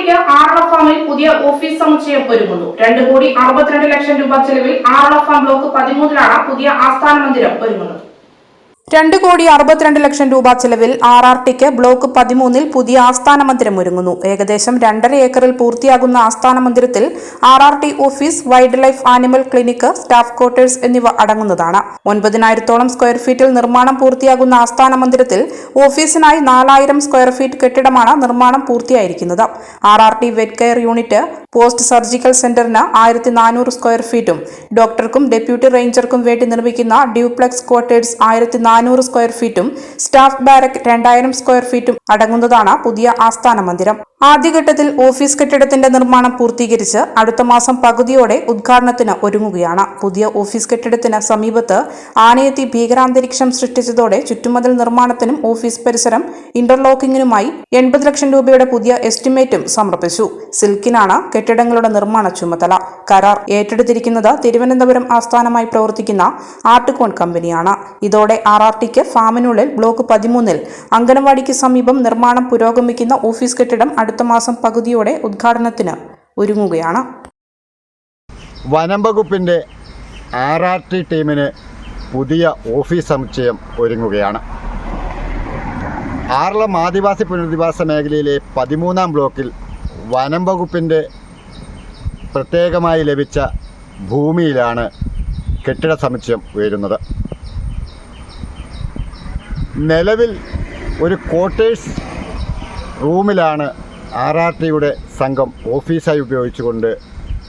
Tick ആറള ഫാമിൽ പുതിയ office സമുച്ചയം ഒരുങ്ങുന്നു. രണ്ട് കോടി അറുപത്തിരണ്ട് ലക്ഷം രൂപ ചെലവിൽ ആറള ഫാം ബ്ലോക്ക് പതിമൂന്നിലാണ് പുതിയ ആസ്ഥാന മന്ദിരം ഒരുങ്ങുന്നത്. രണ്ട് കോടി അറുപത്തിരണ്ട് ലക്ഷം രൂപ ചെലവിൽ ആർ ആർ ടിക്ക് ബ്ലോക്ക് പതിമൂന്നിൽ പുതിയ ആസ്ഥാന മന്ദിരം ഒരുങ്ങുന്നു. ഏകദേശം രണ്ടര ഏക്കറിൽ പൂർത്തിയാകുന്ന ആസ്ഥാന മന്ദിരത്തിൽ R R T office wildlife animal clinic staff quarters എന്നിവ അടങ്ങുന്നതാണ്. ഒൻപതിനായിരത്തോളം സ്ക്വയർ ഫീറ്റിൽ നിർമ്മാണം പൂർത്തിയാകുന്ന ആസ്ഥാന മന്ദിരത്തിൽ ഓഫീസിനായി നാലായിരം സ്ക്വയർ ഫീറ്റ് കെട്ടിടമാണ് നിർമ്മാണം പൂർത്തിയായിരിക്കുന്നത്. R R T vet care unit post surgical സെന്ററിന് ആയിരത്തി നാനൂറ് സ്ക്വയർ ഫീറ്റും ഡോക്ടർക്കും ഡെപ്യൂട്ടി റേഞ്ചർക്കും വേണ്ടി നിർമ്മിക്കുന്ന ഡ്യൂപ്ലക്സ് ക്വാർട്ടേഴ്സ് ആയിരത്തി നാനൂറ് സ്ക്വയർ ഫീറ്റും സ്റ്റാഫ് ബാരക് രണ്ടായിരം സ്ക്വയർ ഫീറ്റും അടങ്ങുന്നതാണ് പുതിയ ആസ്ഥാന മന്ദിരം. ആദ്യഘട്ടത്തിൽ ഓഫീസ് കെട്ടിടത്തിന്റെ നിർമ്മാണം പൂർത്തീകരിച്ച് അടുത്ത മാസം പകുതിയോടെ ഉദ്ഘാടനത്തിന് ഒരുങ്ങുകയാണ്. പുതിയ ഓഫീസ് കെട്ടിടത്തിന് സമീപത്ത് ആനയെത്തി ഭീകരാന്തരീക്ഷം സൃഷ്ടിച്ചതോടെ ചുറ്റുമതിൽ നിർമ്മാണത്തിനും ഓഫീസ് പരിസരം ഇന്റർലോക്കിംഗിനുമായി എൺപത് ലക്ഷം രൂപയുടെ പുതിയ എസ്റ്റിമേറ്റും സമർപ്പിച്ചു. സിൽക്കിനാണ് കെട്ടിടങ്ങളുടെ നിർമ്മാണ ചുമതല. കരാർ ഏറ്റെടുത്തിരിക്കുന്നത് തിരുവനന്തപുരം ആസ്ഥാനമായി പ്രവർത്തിക്കുന്ന ആർട്ട്കോൺ കമ്പനിയാണ്. ഇതോടെ ആർ ആർ ടിക്ക് ഫാമിനുള്ളിൽ ബ്ലോക്ക് പതിമൂന്നിൽ അംഗനവാടിക്ക് സമീപം നിർമ്മാണം പുരോഗമിക്കുന്ന ഓഫീസ് കെട്ടിടം അടുത്ത മാസം പകുതിയോടെ ഉദ്ഘാടനത്തിന് ഒരുങ്ങുകയാണ്. വനം വകുപ്പിന്റെ ആർ ആർ ടി ടീമിന് പുതിയ ഓഫീസ് സമുച്ചയം ഒരുങ്ങുകയാണ്. ആറളം ആദിവാസി പുനരധിവാസ മേഖലയിലെ പതിമൂന്നാം ബ്ലോക്കിൽ വനം വകുപ്പിന്റെ പ്രത്യേകമായി ലഭിച്ച ഭൂമിയിലാണ് കെട്ടിട സമുച്ചയം ഉയരുന്നത്. നിലവിൽ ഒരു ക്വാർട്ടേഴ്സ് റൂമിലാണ് ആർ ആർ ടിയുടെ സംഘം ഓഫീസായി ഉപയോഗിച്ചുകൊണ്ട്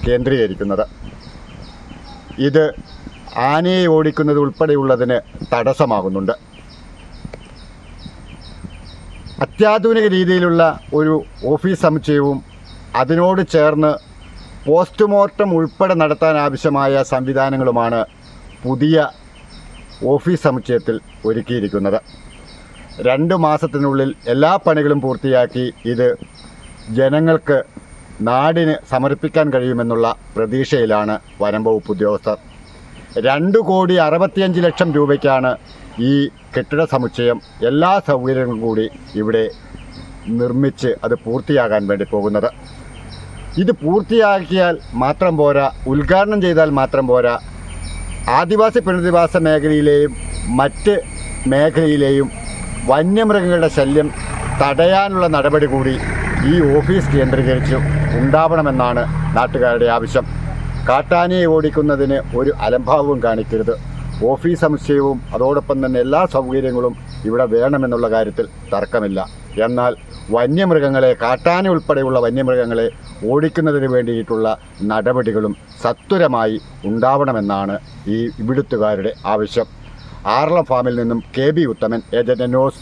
കേന്ദ്രീകരിക്കുന്നത്. ഇത് ആനയെ ഓടിക്കുന്നത് ഉൾപ്പെടെയുള്ളതിന് തടസ്സമാകുന്നുണ്ട്. അത്യാധുനിക രീതിയിലുള്ള ഒരു ഓഫീസ് സമുച്ചയവും അതിനോട് ചേർന്ന് പോസ്റ്റ്മോർട്ടം ഉൾപ്പെടെ നടത്താൻ ആവശ്യമായ സംവിധാനങ്ങളുമാണ് പുതിയ ഓഫീസ് സമുച്ചയത്തിൽ ഒരുക്കിയിരിക്കുന്നത്. രണ്ട് മാസത്തിനുള്ളിൽ എല്ലാ പണികളും പൂർത്തിയാക്കി ഇത് ജനങ്ങൾക്ക് നാടിന് സമർപ്പിക്കാൻ കഴിയുമെന്നുള്ള പ്രതീക്ഷയിലാണ് വനം വകുപ്പ് ഉദ്യോഗസ്ഥർ. രണ്ട് കോടി അറുപത്തിയഞ്ച് ലക്ഷം രൂപയ്ക്കാണ് ഈ കെട്ടിട സമുച്ചയം എല്ലാ സൗകര്യങ്ങളും കൂടി ഇവിടെ നിർമ്മിച്ച് അത് പൂർത്തിയാകാൻ വേണ്ടി പോകുന്നത്. ഇത് പൂർത്തിയാക്കിയാൽ മാത്രം പോരാ ഉദ്ഘാടനം ചെയ്താൽ മാത്രം പോരാ ആദിവാസി പുനരധിവാസ മേഖലയിലെയും മറ്റ് മേഖലയിലെയും വന്യമൃഗങ്ങളുടെ ശല്യം തടയാനുള്ള നടപടി കൂടി ഈ ഓഫീസ് കേന്ദ്രീകരിച്ച് ഉണ്ടാവണമെന്നാണ് നാട്ടുകാരുടെ ആവശ്യം. കാട്ടാനയെ ഓടിക്കുന്നതിന് ഒരു അലംഭാവവും കാണിക്കരുത്. ഓഫീസ് സമുച്ചയവും അതോടൊപ്പം തന്നെ എല്ലാ സൗകര്യങ്ങളും ഇവിടെ വേണമെന്നുള്ള കാര്യത്തിൽ തർക്കമില്ല. എന്നാൽ വന്യമൃഗങ്ങളെ കാട്ടാന ഉൾപ്പെടെയുള്ള വന്യമൃഗങ്ങളെ ഓടിക്കുന്നതിന് വേണ്ടിയിട്ടുള്ള നടപടികളും സത്വരമായി ഉണ്ടാവണമെന്നാണ് ഈ ഇവിടുത്തുകാരുടെ ആവശ്യം. ആർള ഫാമിൽ നിന്നും K B Uthaman agent news